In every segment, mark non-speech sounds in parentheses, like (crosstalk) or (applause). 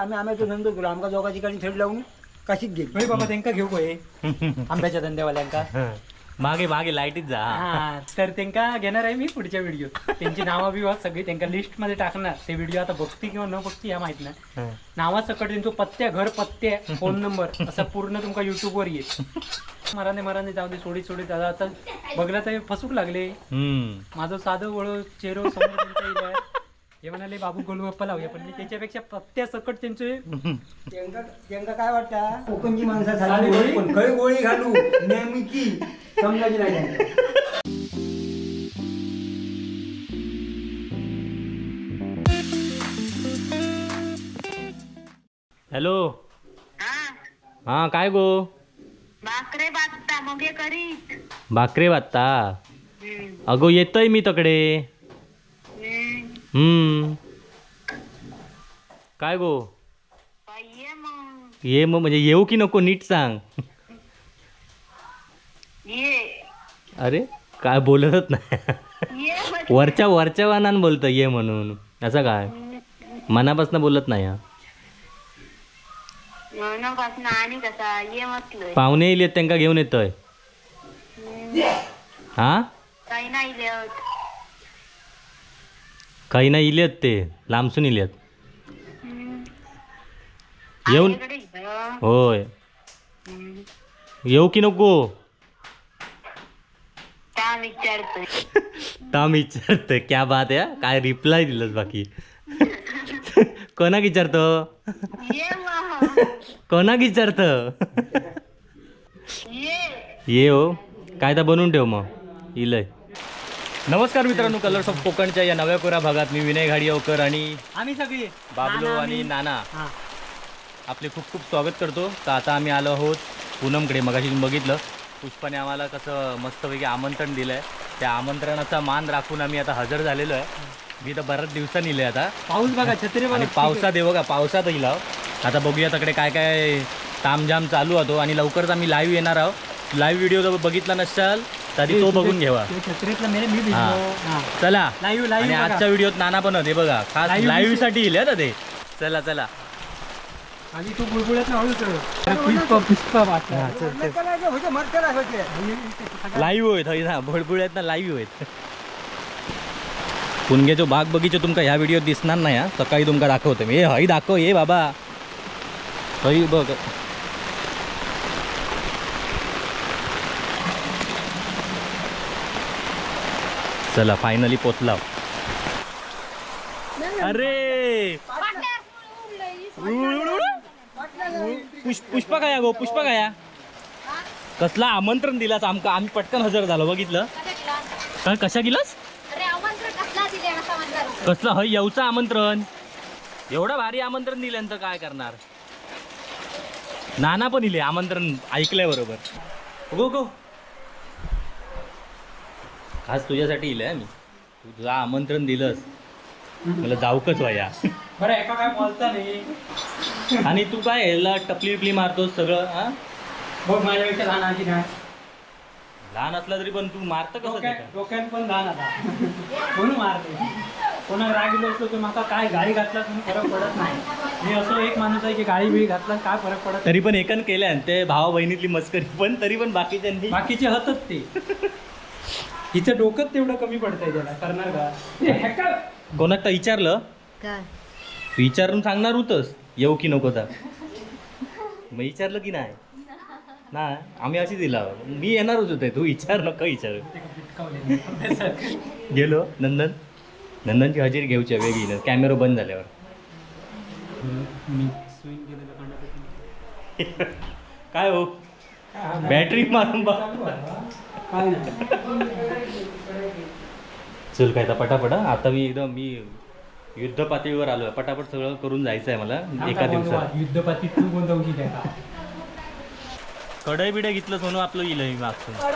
आम्ही तो धंदो केलो आमका दोघा ठिकाणी थेट लावून काशीत गेली. होय बाबा त्यांका घेऊ होय (laughs) आंब्याच्या धंद्यावाल्यांका. (laughs) मागे मागे लाईटीत जा. हा तर त्यांका घेणार आहे मी पुढच्या व्हिडिओ त्यांची नावं बिवा सगळी. त्यांका लिस्टमध्ये टाकणार. ते व्हिडिओ आता बघती किंवा न बघती या माहीत नाही. नावासकट त्यांचं पत्त्या घर पत्ते फोन नंबर असं पूर्ण तुमका युट्यूब वर येईल. मराने मराने जाऊ दे सोडी सोडी दादा आता बघला तर फसूक लागले. हम्म. माझं साधं वळ चेहरो समोर आहे. हे म्हणाले बाबू गोलगप्पा लावूया. पण मी त्याच्यापेक्षा पत्त्या सकट त्यांचे काय वाटतं? कोकणची माणसं झाली गोळी? पण खळी गोळी घालू नेमकी समजायची नाही. त्यांना. हॅलो. हा. हा काय गो? भाकरे बाजता मग हे करीत भाकरे. अगो येतोय मी तकडे. हम्म. काय गो? बाई, ये मग ये मग म्हणजे येऊ की नको नीट सांग. ये. अरे काय बोलतच नाही. ये. वरच्या वरच्या वानान बोलतं ये म्हणून. असं काय? मनापासून बोलत नाही हा. मनापासून आणि कसा? ये म्हटलंय पाहुणे येलेत त्यांका घेऊन येतोय. हा? काही नाही लिहत काही नाही इलेत ते लांबसून इलेत. येऊन. होय. येऊ की नको. ताम विचारतोय. क्या बात आहे? काय रिप्लाय दिलंस बाकी? कोणाक विचारतो? कोणाक विचारत? ये. ये हो. काय तर बनवून ठेव मग. इलय. नमस्कार मित्रांनो कलर्स ऑफ कोकणच्या या नव्या कोरा भागात मी विनय घाडियावकर आणि आम्ही सगळी. बाबलो आणि नाना. हा. आपले खूप खूप स्वागत करतो. तर आता आम्ही आलो आहोत पूनमकडे. मगाशी बघितलं पुष्पाने आम्हाला कसं मस्तपैकी आमंत्रण दिलं आहे त्या आमंत्रणाचा मान राखून आम्ही आता हजर झालेलो आहे. मी तर बऱ्याच दिवसांनी इले आता. पाऊस बघा छत्री बघा. आणि पावसात येऊ का पावसात येईल. आता बघूया तकडे काय काय तामझाम चालू होतो. आणि लवकरच आम्ही लाईव्ह येणार आहोत. लाईव्ह व्हिडिओ जर बघितला नसाल तरी तो बघून घेवा. ते छत्रीतलं मेरे मी. भिजलो. हा. चला. आणि लाईव्ह आजच्या व्हिडिओत नाना पण होते बघा. खास Live लाईव्ह. साठी येईल ते. चला चला. आणि तू बुळबुळत हळू पुष्प पुष्प वाटला. लाईव्ह होत हय ना. भडभुळ्यात ना लाईव्ह होत पुणगेचो बाग बगीचो तुमका ह्या व्हिडिओत दिसणार नाही हा. सकाळी तुमका दाखवतो मी. ए हय दाखव ये बाबा. हय बघ. चला फायनली पोचला. अरे! पुष्प पुष्पा काय गो पुष्पा काय कसला आमंत्रण दिलास आमका आम्ही पटकन हजर झालो बघितलं? काय कशा गेलास? कसलं हय येऊचं आमंत्रण. एवढं भारी आमंत्रण दिल्यानंतर काय करणार? नाना पण इले आमंत्रण ऐकलंय बरोबर. गो गो. खास तुझ्यासाठी इले मी. तू तुझं आमंत्रण दिलंस. मला जाऊकच वया. बरं एका काय बोलता नाही. आणि तू काय ह्याला टपली विपली मारतोस सगळं हा? बघ माझ्यापेक्षा लहान आजी नाही लहान असला तरी पण तू मारतं कसं ते डोक्यात काय? डोक्यात पण लहान आता. म्हणून मारते. कोणाक राग येलो असतो तर माका काय गाळी घातला तुम्ही फरक पडत नाही. मी असं एक माणूस आहे की गाळी बिळी घातला काय फरक पडत तरी पण एकन केल्या ते भावा बहिणीतली मस्करी पण तरी पण बाकीच्यांनी बाकीचे हतच ते. हिचं डोकंच तेवढं कमी पडतंय त्याला. करणार का? हे कोणाक तर विचारलं. काय? विचारून सांगणार होतंस. येऊ की नको तर मग विचारलं की नाही? नाही. आम्ही अशी दिला मी येणारच होते तू विचार नको विचार. गेलो. नंदन. नंदनची हजेरी घेऊची आहे वेगळी. ना कॅमेरा बंद झाल्यावर. काय हो? बॅटरी मारून बघ काय नाही चल काय तर पटापट हा. आता मी एकदम मी युद्ध पातळीवर आलोय. पटापट सगळं करून जायचं आहे मला एका दिवसात. युद्धपाती तू गोंधवशी काय का कढई बिडे घेतलं सोनू आपलं येईल मागसून तर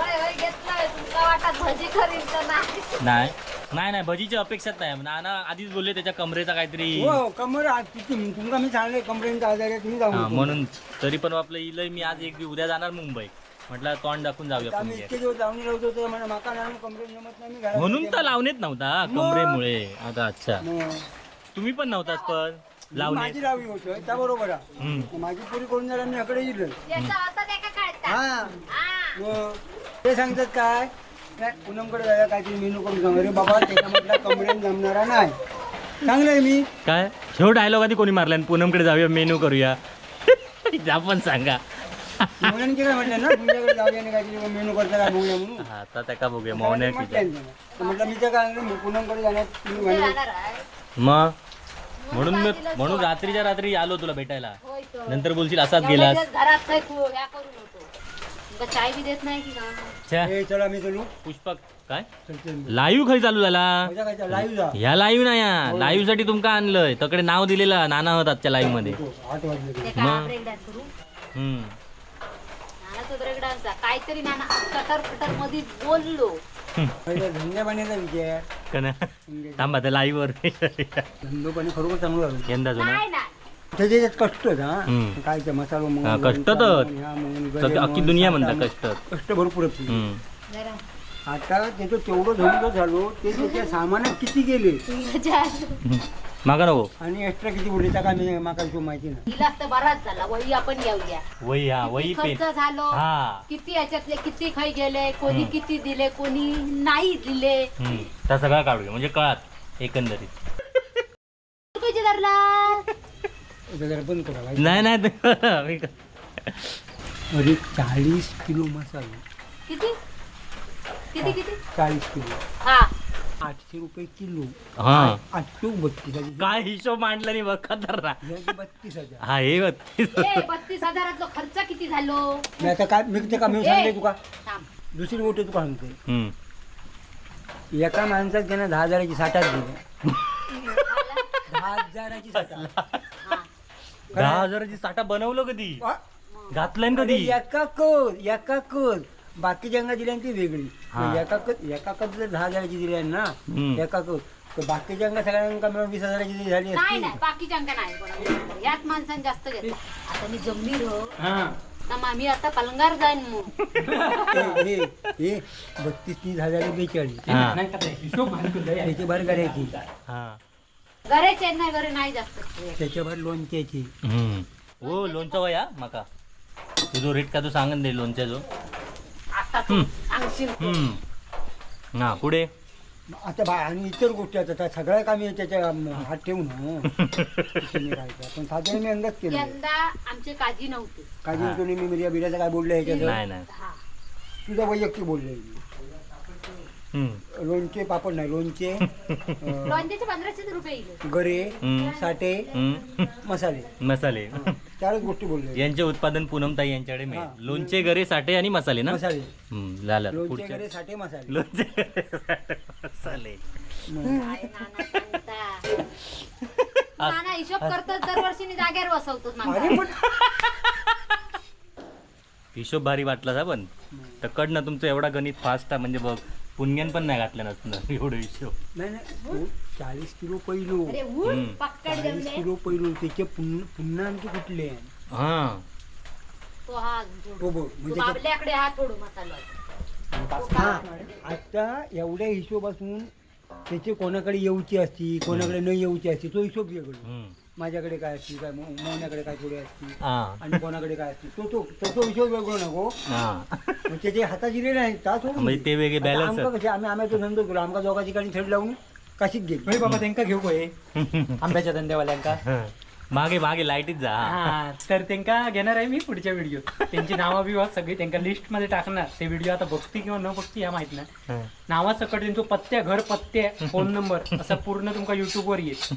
नाही. नाही. नाही नाही भजीची अपेक्षाच नाही. नाना आधीच बोलले त्याच्या कमरेचा काहीतरी. हो कमर आज किती तुमका मी सांगले कमरेंचा आजार आहे तुम्ही हा, जाऊ म्हणून तरी पण आपलं इलय मी आज एक उद्या जाणार मुंबई. म्हटलं तोंड दाखवून जाऊया आम्ही पुणे इतके दिवस जाऊन राहतो तर मला माका नाही कमरेन जमत नाही मी घरात म्हणून. तर लावणीत नव्हता कमरेमुळे. आता अच्छा. मग तुम्ही पण नव्हताच पण लावले माझी लावली होतं त्या बरोबर आहे. हम्म. माझी पुरी करून झाली मी याचा होता कळता हा. हा. मग ते सांगतात काय काय पूनमकडे जाऊया काहीतरी मेनू करून सांग. अरे बाबा त्याच्या म्हटलं कमरेन जमणारा नाही. चांगलं आहे मी. काय? ह्यो डायलॉग आधी कोणी मारला आणि पूनमकडे जाऊया मेनू करूया. (laughs) आपण सांगा. मुलांचे काय म्हटलं ना तुमच्याकडे जाऊया आणि काहीतरी मेनू करता काय बघूया म्हणून. हा आता बघूया? मौन आहे म्हटलं की तर म्हटलं मी तर काय पूनमकडे तुम्ही. मग? म्हणून मी म्हणून. रात्रीच्या रात्री आलो तुला भेटायला. होय तो. नंतर बोलशील असाच गेलास दिवस घरात काय खू ह्या करून होतो तुमका चाय बी देत नाही की का छ्या, ए चला मी चलू पुष्पक काय. लाईव्ह खय चालू झाला. मजा काय लाईव्ह जा. ह्या लाईव्ह नाही या. लाईव्हसाठी तुमका आणलंय. तकडे नाव दिलेलं नाना होत आजच्या लाईव्हमध्ये. हो, मग? करू? हम्म. नानाचा ब्रेक डान्सचा. काहीतरी नाना कटर कटरमध्ये बोललो पहिला धंद्या पाण्याचा विचार का ना थांबा त्या लाईव्ह वर. धंदो पाणी खरोखर चांगलं झालं. यंदा ना? कष्ट आहेत, हा. काय ते मसालो मग हा, कष्ट तर. अख्खी दुनिया म्हणतात कष्ट. कष्ट भरपूर आहेत. तुझे. हम्म. जरा आता त्याचं तेवढं धंदो झालो ते त्याच्या सामानात किती गेले? मजा आली. मागा नको आणि एक्स्ट्रा किती बोलले त्या काय मी माका तो माहिती नाही. हिला तर बराच झाला. वही आपण घेऊया. वही हा वही किती पेन. खर्च झालो? हा. किती याच्यातले किती खै गेले? कोणी हम्म. किती दिले? कोणी नाही दिले? हम्म. त्या सगळा काढूया. म्हणजे कळात एकंदरीत. तुझी धरला आता जरा बंद करा भाई. नाही नाही ते- (laughs) मी क- अरे चाळीस किलो मसाला. किती? किती किती? चाळीस किलो. हा. आठशे रुपये किलो. हा. आठशे बत्तीस हजार. काय हिशोब मांडला नाही बघ खतरनाक. बत्तीस हजार. हा हे बत्तीस ए बत्तीस हजारातलो खर्च किती झालो? मी आता काय मी ते का मी ए. सांगले तुका? थांब. दुसरी गोष्ट तुका सांगते. हम्म. एका माणसात त्यानं दहा हजाराची साठाच दिली दहा हजाराची साठा हा. दहा हजाराची साठा बनवलं कधी? वा. घातलंय ना अरे कधी? एका कर एका कर बाकी जंगा दिल्या ती वेगळी. हा. एका कर जर दहा हजाराची दिली आहे ना हम्म. एका तर बाकी जंगा सगळ्यांना मिळून वीस हजाराची दिली झाली नाही असती. नाही बाकीच्या अंका नाही कोणाला. याच माणसाने जास्त घेतला. आता मी जमली रो हा. ना मामी आता पलंगार जाईन मग. हे हे हे बत्तीस तीस हजार बेचाळीस. हा. नाही का. त्याची भर करायची. हा. घराचे नाही घरे नाही जास्त. त्याच्या भर लोणच्याची हम्म. हो लोणचं वया माका. तुझो रेट का तू सांगन दे लोणच्याचो? आता सांगशील. हम्म हा पुढे आता बा आणि इतर गोष्टी आता त्या सगळ्या कामी त्याच्या हात ठेवून हं. (laughs) पण साधारण मी अंदाज केला यंदा आमचे काजी नव्हते काजी हा. तुम्ही मी मिरिया बिर्याचं काय बोललं ह्याच्यात नाही नाही हा तुझं वैयक्तिक. हम्म. लोणचे पापड नाही लोणचे अं, (laughs) लोणच्याचे पंधराशे रुपये येईल गरे हम्म. साठे हम्म. मसाले मसाले चारच गोष्टी बोलले. यांचे उत्पादन पूनमताई यांच्याकडे. मिळेल. लोणचे गरे साठे आणि मसाले ना? मसाले. हम्म, झालं. लोणचे पुढचे गरे साठे मसाले. लोणचे गरे, मसाले. (laughs) नाना हिशोब करतोच दरवर्षी जागेवर बसवतोच अरे पण (laughs) हिशोब भारी वाटला सा पण. तर कड ना तुमचं एवढा गणित फास्ट आहे म्हणजे बघ पुण्यान पण नाही घातलं नसतं एवढं हिशोब. नाही नाही. चाळीस किलो पहिलो अरे उठ हम्म. पक्कड चाळीस जमले. किलो पहिलो त्याचे पुन्हा पुन्हा आणखी कुठले? आहे? हा. तो हा तो बघ तो म्हणजे ते- बाबल्याकडे हा थोडू मसाला हा आता एवढ्या हिशोबासून त्याचे कोणाकडे येऊची असती कोणाकडे न येऊची असती तो हिशोब वेगळो. हम्म. माझ्याकडे काय असती काय मो- मोहण्याकडे काय थोडी असती हा. आणि कोणाकडे काय असती तो तो तो तो हिशोब वेगळो नको हा. मग त्याचे नाही ता सोडून म्हणजे ते वेगळे आमका. कसे आम्ही आम्ही धंदो केलो आमका दोघा ठिकाणी थेट लावून काशीत गेलो? होय बाबा त्यांका घेऊ काय (laughs) आंब्याच्या धंद्यावाल्यांका? मागे मागे लाईटीत जा. हा. तर त्यांका घेणार आहे मी पुढच्या व्हिडिओ त्यांची नावं बिवा सगळी. त्यांका लिस्टमध्ये टाकणार. ते व्हिडिओ आता बघती किंवा न बघती या माहीत नाही. हा. नावासकट त्यांचं पत्त्या घर पत्ते फोन नंबर असं पूर्ण तुमका युट्यूब वर येईल.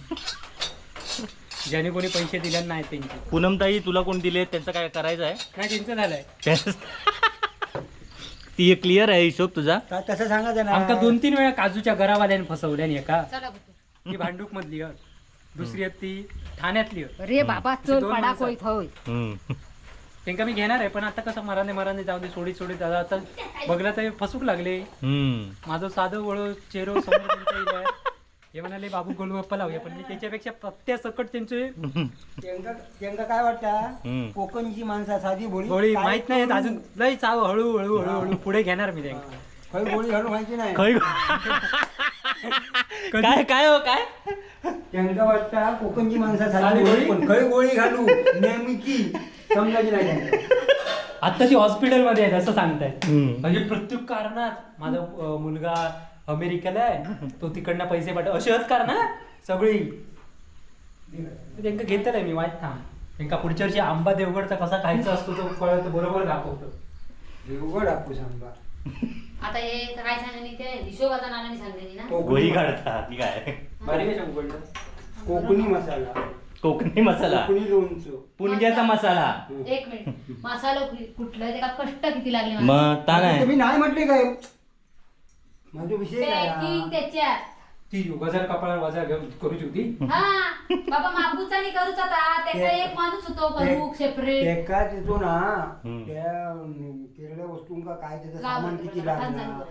ज्याने कोणी पैसे दिले नाही त्यांचे. पूनमताई तुला कोण दिले? त्यांचं काय करायचं आहे? नाही त्यांचं झालंय? (laughs) ती क्लिअर आहे हिशोब तुझा तसं सांगायचं आमका ना दोन तीन वेळा काजूच्या घरावाल्याने फसवल्याने एका चला बघू. ती भांडूक मधली हं. दुसरी आहेत ती ठाण्यातली हं. अरे बाबा ते चल दोन पडा माणसं. कोई हम्म. त्यांका मी घेणार आहे पण आता कसं मराने मराने जाऊ दे सोडी सोडी दादा आता बघला तर फसूक लागले हम्म. माझं साधं वळ चेहरो समोर त्यांच्या इथं आहे. हे म्हणाले बाबू गोलगप्पा लावूया. पण मी त्याच्यापेक्षा पत्त्या सकट त्यांचे त्यांका त्यांका काय वाटतं. कोकणची माणसं साधी भोळी गोळी माहीत नाही अजून लय चाव हळू हळू हळू हळू पुढे घेणार मी त्यांना. खरी गोळी घालून माहिती नाही. काय काय हो काय? त्यांका वाटता कोकणची माणसं साधी गोळी? पण खरी गोळी घालू. नेमकी समजायची नाही त्यांना. आत्ताची हॉस्पिटलमध्ये आहेत असं सांगतायत. हम्म. म्हणजे प्रत्येक कारणात माझा अं, मुलगा अमेरिकेला आहे. तो तिकडनं पैसे पाठव. अशीच कारण सगळी. त्यांना घेतलंय मी वाईट थांब. त्यांना पुढच्या वर्षी आंबा देवगडचा कसा खायचा असतो तो कळत बरोबर दाखवतो. देवगड आपू सांगा आता हे काय सांगणे ते? हिशोबाचा नावाने सांगणे ना. गोळी काढता की काय? बारीक कशा उघडलं कोकणी मसाला. कोकणी मसाला. कोकणी लोणचं. पुणग्याचा मसाला. एक मिनिट. मसाला कुठलं ते का कष्ट किती लागले. मग ता नाही तुम्ही नाही म्हटले काय? माझा विषय काय पॅकिंग हा? त्याच्यात. ती कपाळावर वजा घेऊन करूच होती. हा बाबा मापूचा आणि करूच आता त्याचा एक माणूस होतो करू सेपरेट एका येतो ना हम्म. त्या वस्तूंका काय त्याचं सामान किती. लागणार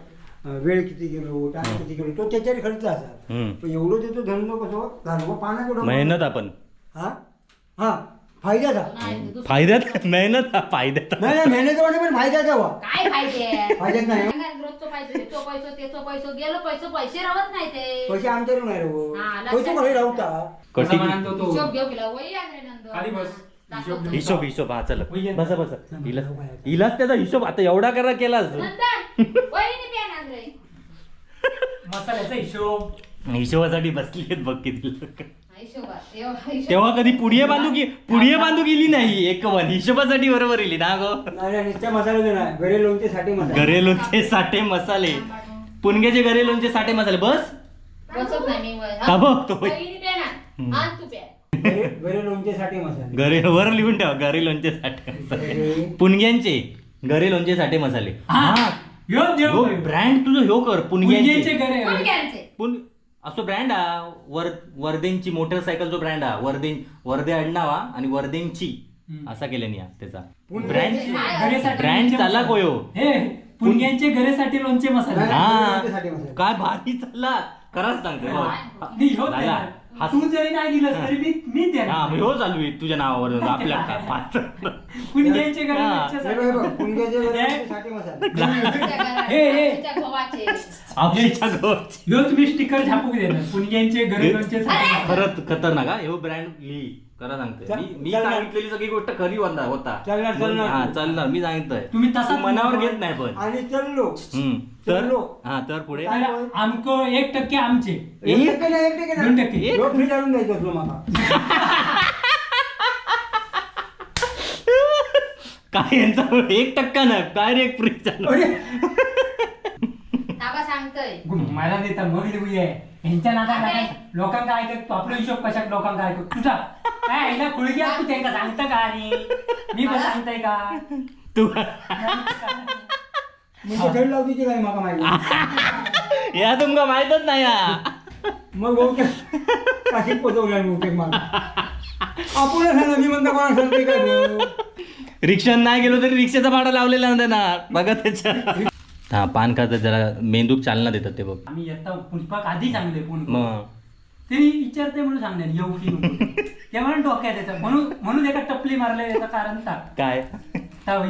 अं, वेळ किती गेलो टाइम किती गेलो तो त्याच्यावर खर्च हम्म. पण एवढं देतो धंदो कसं झालं केवढं मेहनत आपण. हा? हा. फायद्याचा. नाही दुसरं- फायद्यात मेहनत फायद्यात नाही नाही मेहनत वाटे पण फायद्याचा वा काय फायदे? फायद्यात नाही. सांगा, रोजचं पैसे पैसो गेलो पैसो पैसे राहत नाही ते. पैसे आमच्याकडून नाही रे हा, लक्षात पैसे राहता कसा तो हिशोब घेऊ वही नंद. खाली बस. हिशोब घेऊ. हिशोब हिशोब. हा चल. बसा बसा. इलाज इलाज त्याचा हिशोब. आता एवढा करा केलास नंदन वहिनी मसाल्याचा हिशोब. हिशोबासाठी बसली आहेत बघ किती लोक. तेव्हा कधी पुढे बांधू की पुढे बांधू गेली नाही एक वन. हिशोबासाठी बरोबर इली ना गो? नाही नाही नुसत्या मसाले नाही घरी लोणचे साठी मसाले. घरे लोणचे साठे मसाले. पुणग्याचे घरे लोणचे साठे मसाले. बस? बसत नाही मी वय. का बघ तो. वहिनी प्यान आण तू प्या. घरी घरी लोणचे साठी मसाले. घरे वर लिहून ठेवा. घरे लोणचे साठे मसाले. पुणग्यांचे. घरे लोणचे साठे मसाले. हा ब्रँड तुझं ह्यो कर. पुणग्यांचे. असो ब्रँड हा वर वर्धेंची मोटरसायकल जो ब्रँड हा वर्धे वर्धे आडनावा आणि वर्धेंची. असा केल्यानी हा त्याचा. ब्रँड घरेसाठी ब्रँड लोणचे चाला मसाले. कोयो? हे पुणग्यांचे घरेसाठी लोणचे मसाले. हा. काय भारी चालला. खरंच सांगते. झाला. हा. तू जरी नाही दिलंस तरी मी मी हा देणार ह्यो चालू आहे तुझ्या नावावर (laughs) आपल्या का- पाच. पुणग्यांचे घरे हा. (laughs) हे हे घरी हे? मसाले हे, हे. गव्हाचे स्टिकर छापू देणार खरंच खतरनाक हा ह्यो ब्रँड ली खरं सांगते चल- मी- मी चल ना. सांगितलेली सगळी गोष्ट खरी होता होता. चालणार, चालणार. हा चालणार मी सांगितलंय तुम्ही तसा तू मनावर घेत नाही पण. आणि चललो. हम्म. तर? चललो. हा तर पुढे? तर आमको एक टक्के आमचे. एक टक्के नाही एक टक्के दोन टक्के. नाही फ्री जाणून द्यायचं असलो मला. (laughs) काय यांचा? एक टक्का नाही डायरेक्ट फ्री चालू? ताबा सांगतोय. मला देता मग लिहूया यांच्या नाका लोकांका ऐकत तू आपला हिशोब कशात लोकांका ऐकत? तुझा. काय आईला खुळग्या तू त्यांना सांगता का आणि? मी पण सांगताय का? तू काय माका माहिती या तुमका माहितच नाही हा. मग बहुतेक काशीत पोचवल्या बहुतेक मला आपण सांगा मी म्हणता कोणा सांगते काय? रिक्षात नाही गेलो तरी रिक्षाचा भाडा लावलेला ना त्यांना बघा त्याच्या हा पान खातात जरा मेंदूक चालना देतात ते बघ. आम्ही येता पुष्पाक आधी सांगले मग. तरी विचारते म्हणून सांगणार येऊ की नको. (laughs) ते म्हणून डोक्यात येतं म्हणून म्हणून एका टपली मारले याचं कारण टाक काय?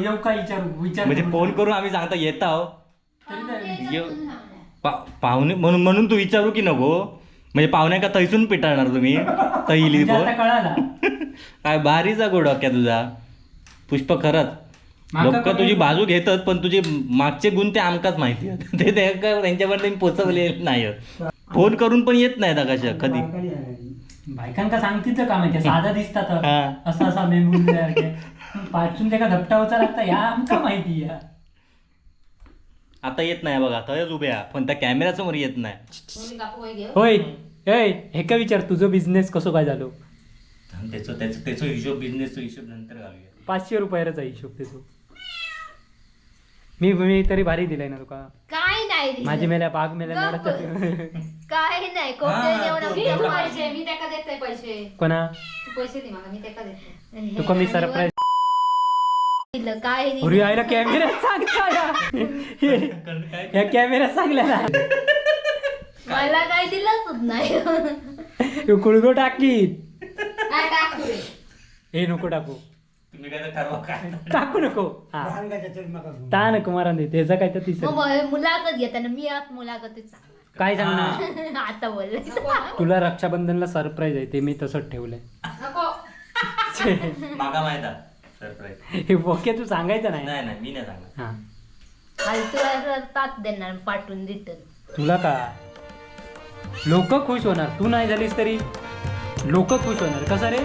येऊ का विचारू? विचार म्हणजे फोन करून आम्ही सांगता येत आहो तरी तर- येऊ. पा- पाहुणे म्हणून म्हणून तू विचारू की नको? म्हणजे पाहुण्या का थैसून पिटाळणार तुम्ही? (laughs) तैली म्हणजे आता कोण कळाला. (laughs) काय भारीचा गो डोक्या तुझा. पुष्प खरंच. लोक. तुझी बाजू घेतात पण तुझे मागचे गुण ते आमकाच माहिती. ते त्यांच्यापर्यंत पोचवले नाही फोन करून पण येत नाही कशा कधी. बायकांनी आहे. बायकांका सांगतीच का माहिती साधा दिसतात. हा. असा असा मेमून पाचून त्याका धपटावचा लागता ह्या आमका माहिती आहे. आता येत नाही बघा तयच उभ्या पण त्या कॅमेऱ्यासमोर येत नाही. होय घेऊ होय ए हे का विचार तुझं बिझनेस कसं काय झालो? त्याचं त्याचं त्याचा हिशोब बिझनेसचा हिशोब नंतर घालूया. पाचशे रुपयाचा हिशोब त्याचो. मी मी तरी भारी दिलाय ना तुका. काय नाही दिलं. माझी मेल्या बाग मेल्या गप्प. नडत काय नाही कोणते हा, एवढं तो- मी तो- तू पैसे मी त्याका देते पैसे. कोणा? तू पैसे दे मला मी त्याका देते तुका मी सरप्राईज दिलं काय नाही अरे आईला कॅमेऱ्यात सांगता या कॅमेऱ्यात सांगल्या ना मला काय दिलंच नाही. तू कुळगो टाकीत. काय टाकू रे? हे नको टाकू. तुम्ही काय ठरवा काय टाकू नको. हा. ता नको मारा दे त्याचा काय तर तिसरं मग मुलाखत घेताना मी आत मुलाखतीत सांगणार. काय सांगणार? आता बोलले. तुला रक्षाबंधनला सरप्राईज आहे ते मी तसंच ठेवलंय. मागा माहिती सरप्राईज हे बोके तू सांगायचं नाही. नाही नाही मी नाही सांगणार. हा. फालतू तात देणार पाठवून रिटर्न तुला का? लोक खुश होणार. तू नाही झालीस तरी लोक खुश होणार. कसं रे?